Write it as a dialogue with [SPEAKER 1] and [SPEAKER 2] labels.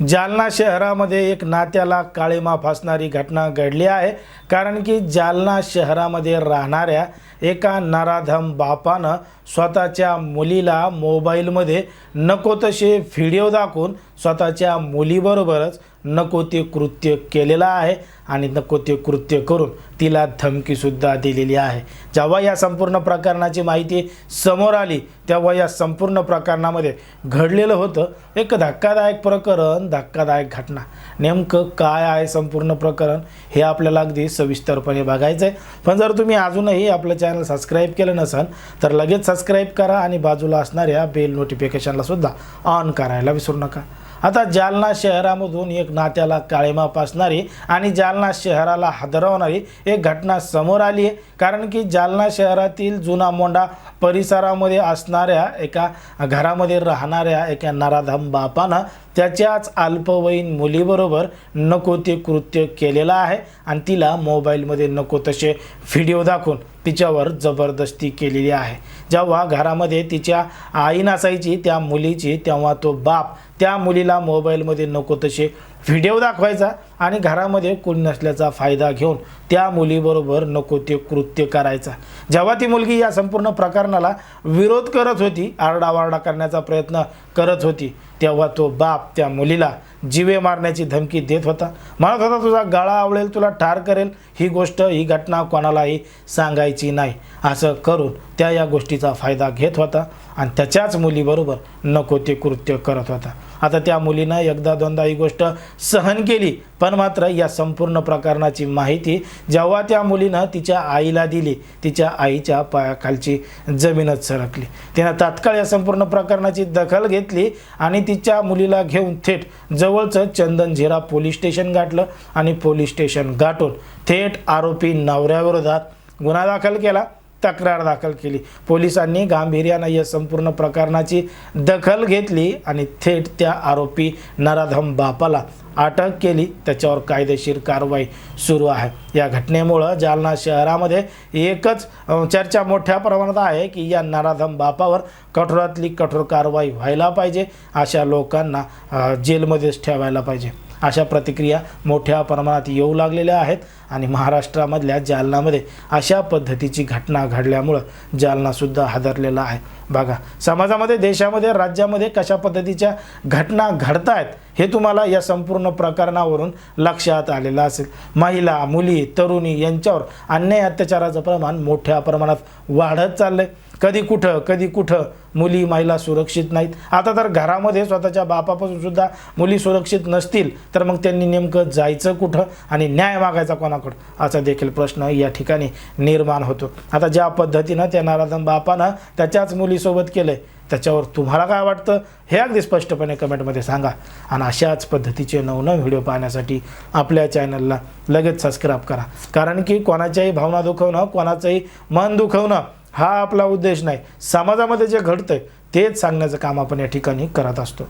[SPEAKER 1] जालना शहरामध्ये एक नात्याला काळीमा फासणारी घटना घडली आहे. कारण की जालना शहरामध्ये राहणाऱ्या एका नराधम बापानं स्वतःच्या मुलीला मोबाईलमध्ये नको तसे व्हिडिओ दाखवून स्वतःच्या मुलीबरोबरच नको ते कृत्य केलेलं आहे आणि नको ते कृत्य करून तिला धमकीसुद्धा दिलेली आहे. जेव्हा या संपूर्ण प्रकरणाची माहिती समोर आली तेव्हा या संपूर्ण प्रकरणामध्ये घडलेलं होतं. एक धक्कादायक प्रकरण धक्कादायक घटना. नेमकं काय आहे संपूर्ण प्रकरण हे आपल्याला अगदी सविस्तरपणे बघायचं आहे पण जर तुम्ही अजूनही आपलं चॅनल सबस्क्राईब केलं नसाल तर लगेच सबस्क्राईब करा आणि बाजूला असणाऱ्या बेल नोटिफिकेशनला सुद्धा ऑन करायला विसरू नका. आता जालना शहरामधून एक नात्याला काळीमा पासणारी आणि जालना शहराला हादरवणारी एक घटना समोर आली आहे. कारण की जालना शहरातील जुना मोंडा परिसरामध्ये असणाऱ्या एका घरामध्ये राहणाऱ्या एका नराधम बापानं त्याच्याच अल्पवयीन मुलीबरोबर नको ते कृत्य केलेलं आहे आणि तिला मोबाईलमध्ये नको तसे व्हिडिओ दाखवून तिच्यावर जबरदस्ती केलेली आहे. जेव्हा घरामध्ये तिच्या आई नसायची त्या मुलीची तेव्हा तो बाप त्या मुलीला मोबाईलमध्ये नको तसे व्हिडिओ दाखवायचा. आणि घरामध्ये कोणी नसल्याचा फायदा घेऊन त्या मुलीबरोबर नको ते कृत्य करायचा. जेव्हा ती मुलगी या संपूर्ण प्रकरणाला विरोध करत होती आरडावारडा करण्याचा प्रयत्न करत होती तेव्हा तो बाप त्या मुलीला जीवे मारण्याची धमकी देत होता. म्हणत होता तुझा गळा आवडेल तुला ठार करेल. ही गोष्ट ही घटना कोणालाही सांगायची नाही. असं करून त्या या गोष्टीचा फायदा घेत होता आणि त्याच्याच मुलीबरोबर नको ते कृत्य करत होता. आता त्या मुलीनं एकदा दोनदा ही गोष्ट सहन केली पण मात्र या संपूर्ण प्रकरणाची माहिती जेव्हा त्या मुलीनं तिच्या आईला दिली तिच्या आईच्या पायाखालची जमीनच सरकली. तिनं तात्काळ या संपूर्ण प्रकरणाची दखल घेतली आणि तिच्या मुलीला घेऊन थेट जवळचं चंदनझिरा पोलीस स्टेशन गाठलं आणि पोलीस स्टेशन गाठून थेट आरोपी नवऱ्याविरोधात गुन्हा दाखल केला. तक्रार दाखल केली. पोलिसांनी गांभीर्यानं या संपूर्ण प्रकरणाची दखल घेतली आणि थेट त्या आरोपी नराधम बापाला अटक केली. त्याच्यावर कायदेशीर कारवाई सुरू आहे. या घटनेमुळं जालना शहरामध्ये एकच चर्चा मोठ्या प्रमाणात आहे की या नराधम बापावर कठोरातली कठोर कारवाई व्हायला पाहिजे अशा लोकांना जेलमध्येच ठेवायला पाहिजे. अशा प्रतिक्रिया मोठ्या प्रमाणात येऊ लागलेल्या आहेत आणि महाराष्ट्रामधल्या जालनामध्ये अशा पद्धतीची घटना घडल्यामुळं जालनासुद्धा हादरलेला आहे. बघा समाजामध्ये देशामध्ये राज्यामध्ये कशा पद्धतीच्या घटना घडत आहेत हे तुम्हाला या संपूर्ण प्रकरणावरून लक्षात आलेलं असेल. महिला मुली तरुणी यांच्यावर अन्याय अत्याचाराचं प्रमाण मोठ्या प्रमाणात वाढत चाललं आहे कधी कुठं कधी कुठं मुली महिला सुरक्षित नाहीत. आता तर घरामध्ये स्वतःच्या बापापासून सुद्धा मुली सुरक्षित नसतील तर मग त्यांनी नेमकं जायचं कुठं आणि न्याय मागायचा कोणाकडं? असा देखील प्रश्न या ठिकाणी निर्माण होतो. आता ज्या पद्धतीनं त्या नाराधन बापानं त्याच्याच मुलीसोबत केलं त्याच्यावर तुम्हाला काय वाटतं? हे अगदी स्पष्टपणे कमेंटमध्ये सांगा. आणि अशाच पद्धतीचे नवनव व्हिडिओ पाहण्यासाठी आपल्या चॅनलला लगेच सबस्क्राईब करा. कारण की कोणाच्याही भावना दुखवणं कोणाचंही मन दुखवणं हा आपला उद्देश नाही. समाजामध्ये जे घडतंय तेच सांगण्याचं काम आपण या ठिकाणी करत असतो.